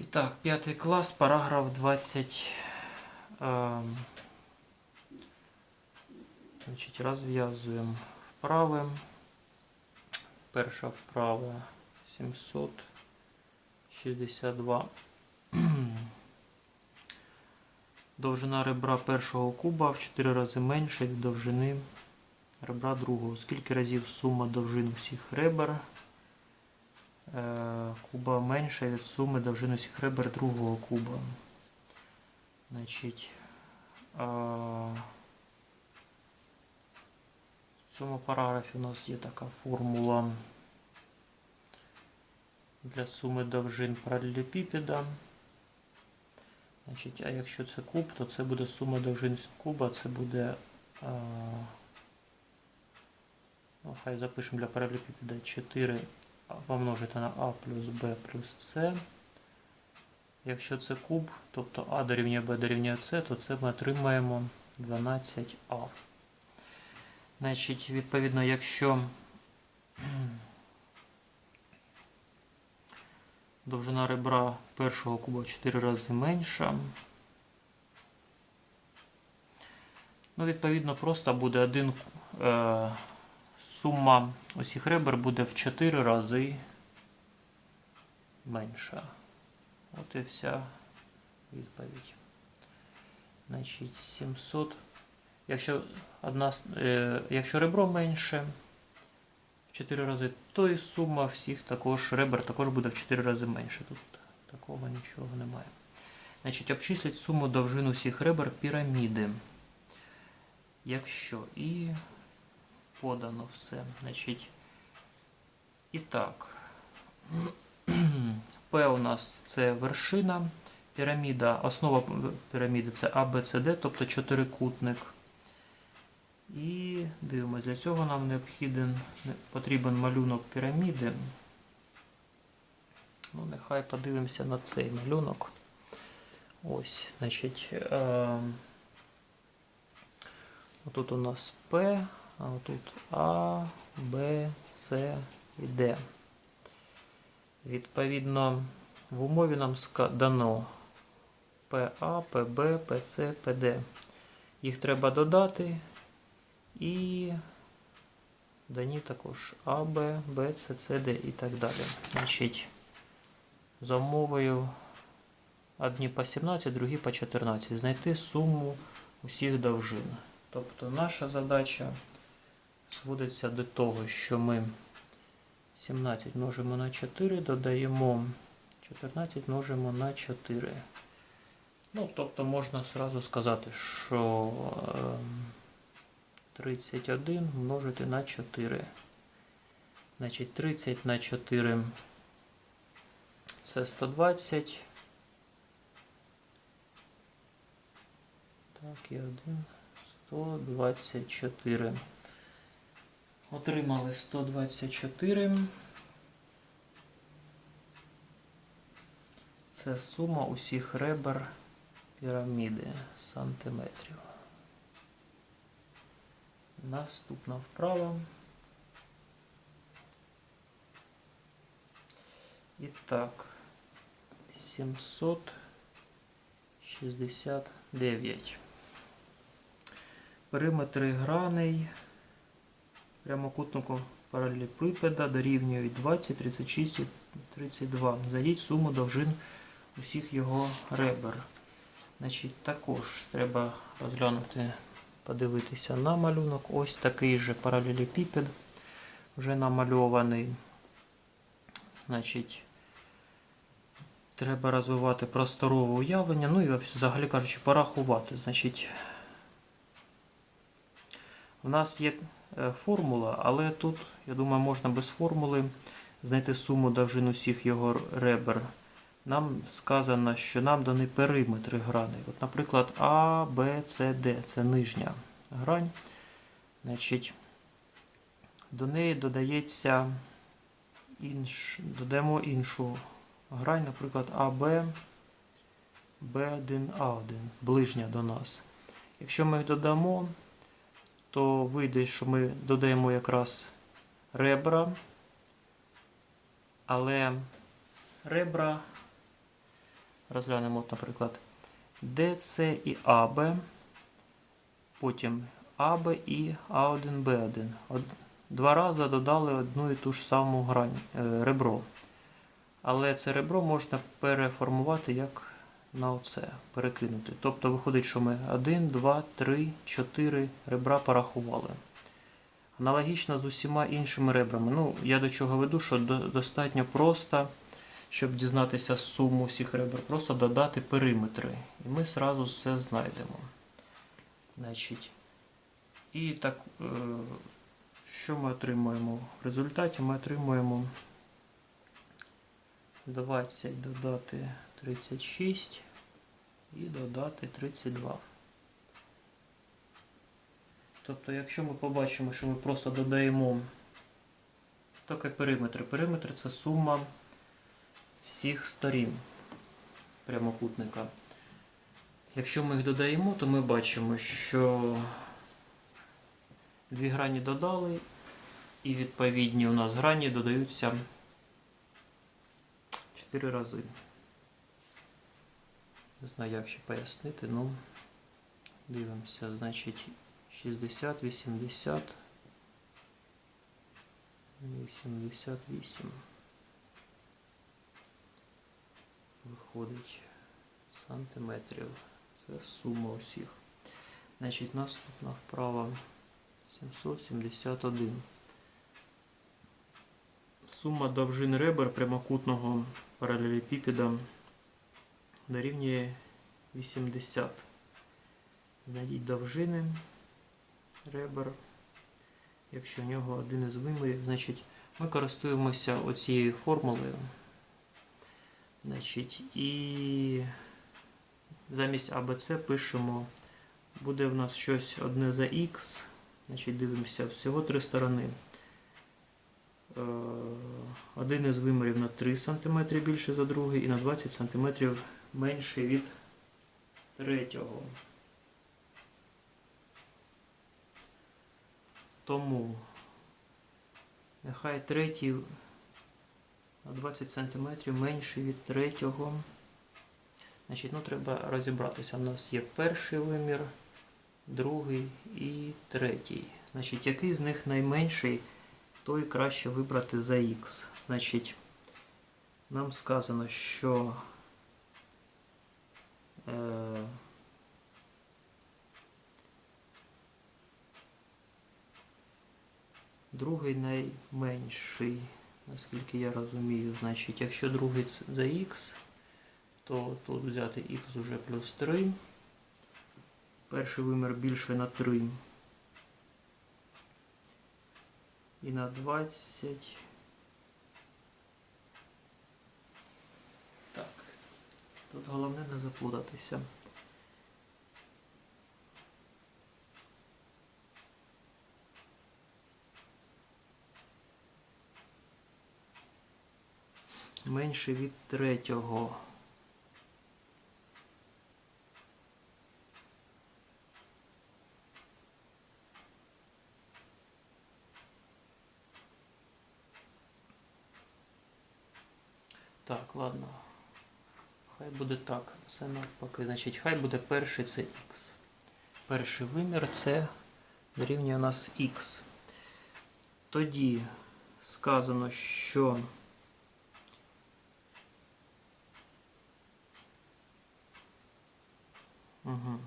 І так, п'ятий клас, параграф 20. ем, Значить, розв'язуємо вправи. Перша вправа 762. Довжина ребра першого куба в 4 рази менше від довжини ребра другого. Скільки разів сума довжин всіх ребер е, куба менша від суми довжини всіх ребер другого куба. Значить, е, в цьому параграфі у нас є така формула для суми довжин паралелепіпеда. Значить, а якщо це куб, то це буде сума довжин куба, це буде. е, Ну, хай запишемо для паралелепіпеда 4 помножити на А плюс Б плюс С. Якщо це куб, тобто А дорівнює Б дорівнює С, то це ми отримаємо 12А. Значить, відповідно, якщо довжина ребра першого куба в 4 рази менша, ну, відповідно, просто буде один е, сума усіх ребер буде в 4 рази менша. От і вся відповідь. Значить, 700. Якщо, одна, е, якщо ребро менше в 4 рази, то і сума всіх також ребер також буде в 4 рази менше. Тут такого нічого немає. Значить, обчисліть суму довжин усіх ребер піраміди. Якщо і подано все. Значить, і так. П у нас це вершина. Піраміда, основа піраміди це ABCD, тобто чотирикутник. І дивимось, для цього нам необхіден, потрібен малюнок піраміди. Ну, нехай подивимося на цей малюнок. Ось, значить, е, отут у нас П, а отут А, Б, С і Д. Відповідно, в умові нам дано ПА, ПБ, ПЦ, ПД. Їх треба додати і дані також А, Б, Б, С, С, Д і так далі. Значить, за умовою одні по 17, другі по 14. Знайти суму усіх довжин. Тобто наша задача зводиться до того, що ми 17 множимо на 4, додаємо 14 множимо на 4. Ну, тобто можна сразу сказати, що ем, 31 множити на 4. Значить, 30 на 4 це 120. Так, і 1. 124. Отримали 124. Це сума усіх ребер піраміди сантиметрів. Наступна вправа. І так, 769. Периметри граней прямокутнику паралелепіпеда дорівнюють 20, 36 і 32. Зайдіть суму довжин усіх його ребер. Значить, також треба розглянути, подивитися на малюнок. Ось такий же паралелепіпед вже намальований. Значить, треба розвивати просторове уявлення, ну і взагалі кажучи, порахувати. Значить, в нас є формула, але тут, я думаю, можна без формули знайти суму довжин усіх його ребер. Нам сказано, що нам дані периметри граней. От, наприклад, А, Б, С, Д це нижня грань. Значить, до неї додається інш, додаємо іншу грань, наприклад, АБ, Б1, А1, ближня до нас. Якщо ми їх додамо, то вийде, що ми додаємо якраз ребра, але ребра Розглянемо, наприклад, ДЦ і АБ, потім АБ і А1, Б1. Два рази додали одну і ту ж саму грань, е, ребро. Але це ребро можна переформувати як на оце, перекинути. Тобто виходить, що ми 1, 2, 3, 4 ребра порахували. Аналогічно з усіма іншими ребрами. Ну, я до чого веду, що до- достатньо просто, щоб дізнатися суму всіх ребер, просто додати периметри. І ми зразу все знайдемо. Значить, і так, е, що ми отримуємо? В результаті ми отримуємо 20 додати 36 і додати 32. Тобто, якщо ми побачимо, що ми просто додаємо таке периметр. Периметр це сума всіх сторін прямокутника. Якщо ми їх додаємо, то ми бачимо, що дві грані додали, і відповідні у нас грані додаються 4 рази. Не знаю, як ще пояснити, ну дивимося, значить 60, 80, 88. Виходить сантиметрів. Це сума усіх. Значить, наступна вправа 771. Сума довжин ребер прямокутного паралелепіпеда дорівнює 80. Знайдіть довжини ребер. Якщо у нього один із вимірів, значить ми користуємося оцією формулою. Значить, і замість АБЦ пишемо, буде в нас щось одне за Х. Значить, дивимося всього три сторони. Е, Один із вимірів на 3 см більше за другий і на 20 см менший від третього. Тому нехай третій на 20 см менший від третього. Значить, ну треба розібратися. У нас є перший вимір, другий і третій. Значить, який з них найменший, той краще вибрати за Х. Значить, нам сказано, що другий найменший, наскільки я розумію, значить, якщо другий за Х, то тут взяти х уже плюс 3. Перший вимір більше на 3. І на 20. Так. Тут головне не заплутатися. Менше від третього. Так, ладно. Хай буде так. Це навпаки. Значить, хай буде перший це Х. Перший вимір це дорівнює нас Х. Тоді сказано, що Угу.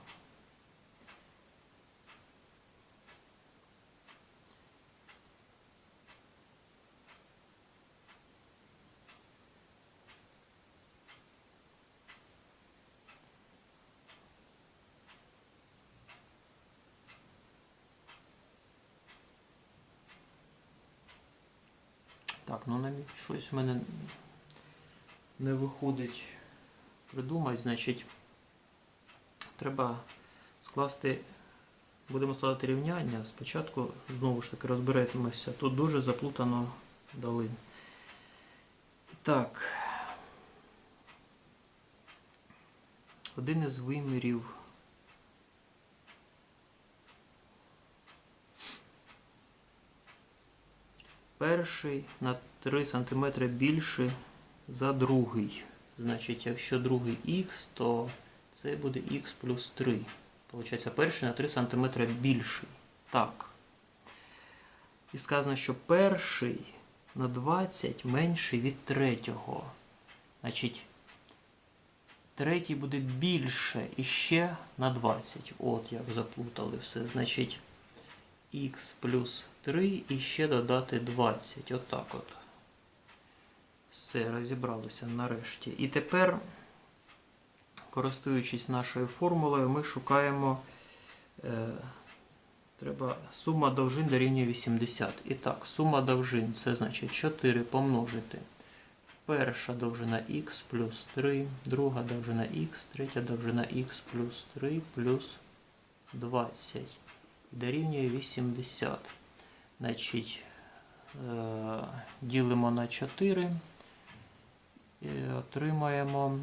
Так, ну навіть щось в мене не виходить придумати, значить, треба скласти, будемо складати рівняння. Спочатку знову ж таки розберемося. Тут дуже заплутано дали. Так. Один із вимірів. Перший на 3 см більший за другий. Значить, якщо другий х, то це буде х плюс 3. Получається, перший на 3 см більший. Так. І сказано, що перший на 20 менший від третього. Значить, третій буде більше і ще на 20. От як заплутали все. Значить, х плюс 3 і ще додати 20. Отак от. Все, розібралися нарешті. І тепер, користуючись нашою формулою, ми шукаємо. Е, треба сума довжин дорівнює 80. І так, сума довжин це значить 4 помножити. Перша довжина х плюс 3, друга довжина х, третя довжина х плюс 3 плюс 20. Дорівнює 80. Значить, е, ділимо на 4 і отримаємо.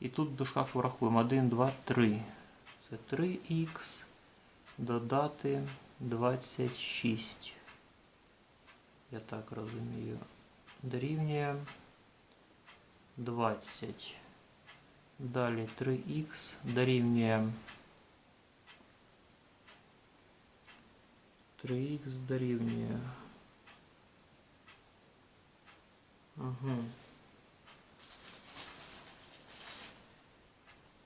І тут в дужках врахуємо 1, 2, 3. Це 3х додати 26. Я так розумію. Дорівнює 20. Далі 3х дорівнює 3х дорівнює. Угу.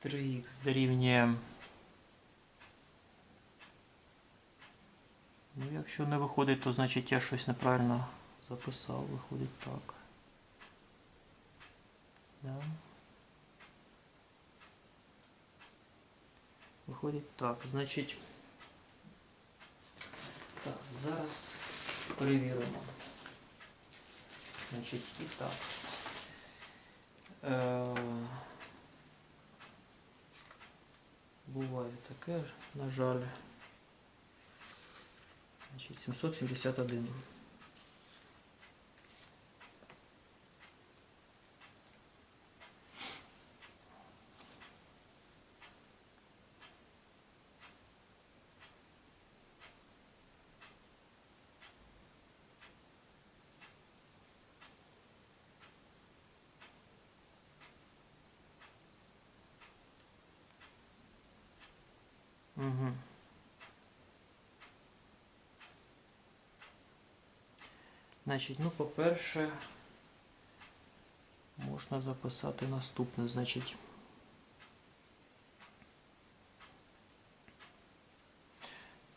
3х дорівнює. Ну, якщо не виходить, то значить я щось неправильно записав. Виходить так. Да. Виходить так. Значить. Так, зараз перевіримо. Значить, і так. Е, буває таке ж, на жаль. Значить, 771. Угу. Значить, ну, по-перше, можна записати наступне. Значить,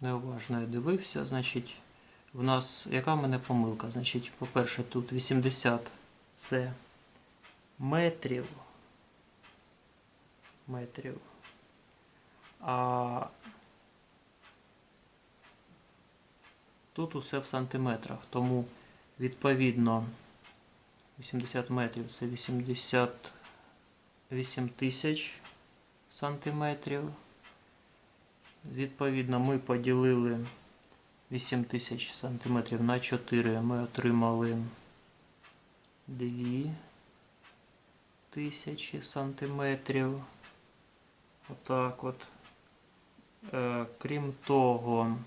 неуважно я дивився. Значить, в нас, яка в мене помилка? Значить, по-перше, тут 80 це метрів. Метрів. А тут усе в сантиметрах, тому відповідно 80 метрів це 88 тисяч сантиметрів. Відповідно, ми поділили 8 тисяч сантиметрів на 4, ми отримали 2 тисячі сантиметрів. Отак от. Е, крім того,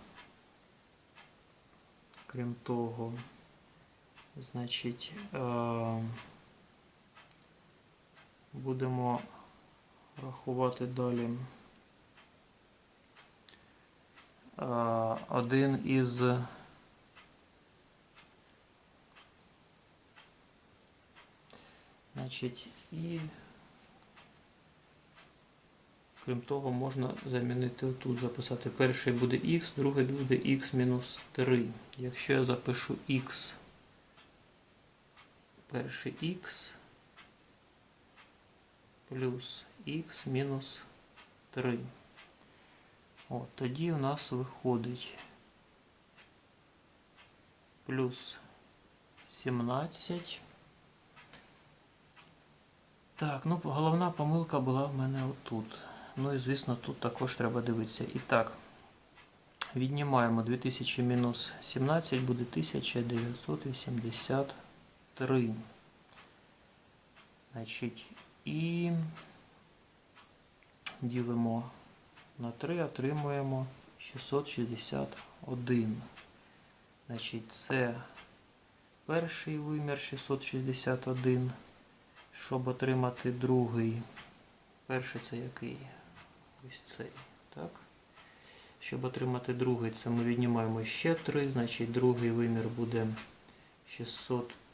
крім того, значить, е, будемо рахувати далі. Е, один із Значить, і Крім того, можна замінити тут, записати перший буде х, другий буде х мінус 3. Якщо я запишу х, перший х плюс х мінус 3. От, тоді у нас виходить плюс 17. Так, ну головна помилка була в мене отут. Ну і звісно, тут також треба дивитися. І так, віднімаємо 2000 мінус 17, буде 1983. Значить, і ділимо на 3, отримуємо 661. Значить, це перший вимір 661. щоб отримати другий. Перший це який? Ось цей. Так? Щоб отримати другий, це ми віднімаємо ще 3, значить другий вимір буде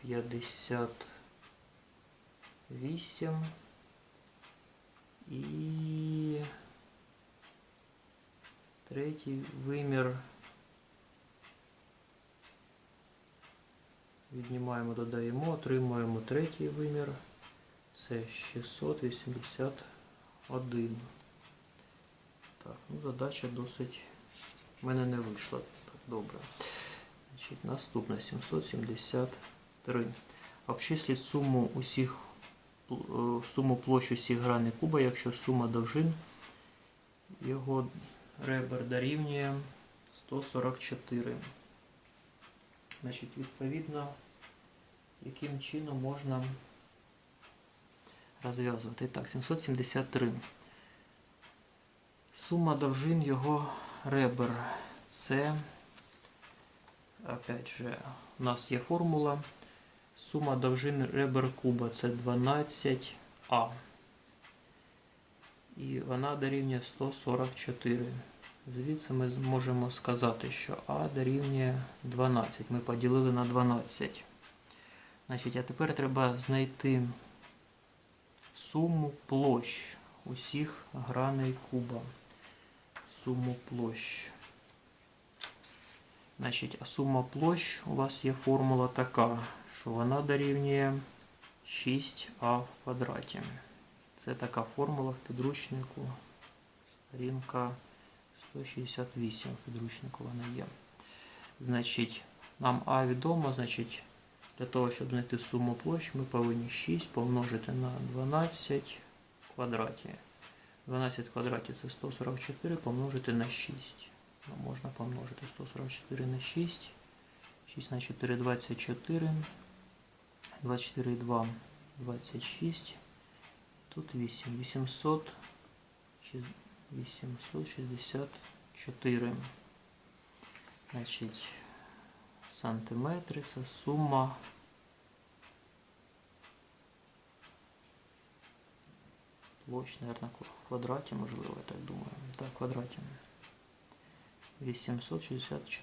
658. І третій вимір віднімаємо, додаємо, отримуємо третій вимір. Це 681. Так, ну задача досить в мене не вийшла так добре. Значить, наступна 773. Обчисліть суму усіх е, суму площ усіх граней куба, якщо сума довжин його ребер дорівнює 144. Значить, відповідно, яким чином можна розв'язувати. Так, 773. Сума довжин його ребер. Це, опять же, у нас є формула. Сума довжин ребер куба це 12А. І вона дорівнює 144. Звідси ми можемо сказати, що А дорівнює 12. Ми поділили на 12. Значить, а тепер треба знайти суму площ усіх граней куба. Суму площ. Значить, а сума площ у вас є формула така, що вона дорівнює 6а в квадраті. Це така формула в підручнику. Сторінка 168 в підручнику вона є. Значить, нам А відомо, значить, для того, щоб знайти суму площ, ми повинні 6 помножити на 12 в квадраті. 12 в квадраті це 144 помножити на 6. Ну, можна помножити 144 на 6. 6 на 4 24. 24 і 2 26. Тут 8. 800. 864. Значить, сантиметри це сума. Площ, наверное, в квадраті, можливо, я так думаю. Так, в квадраті. 864.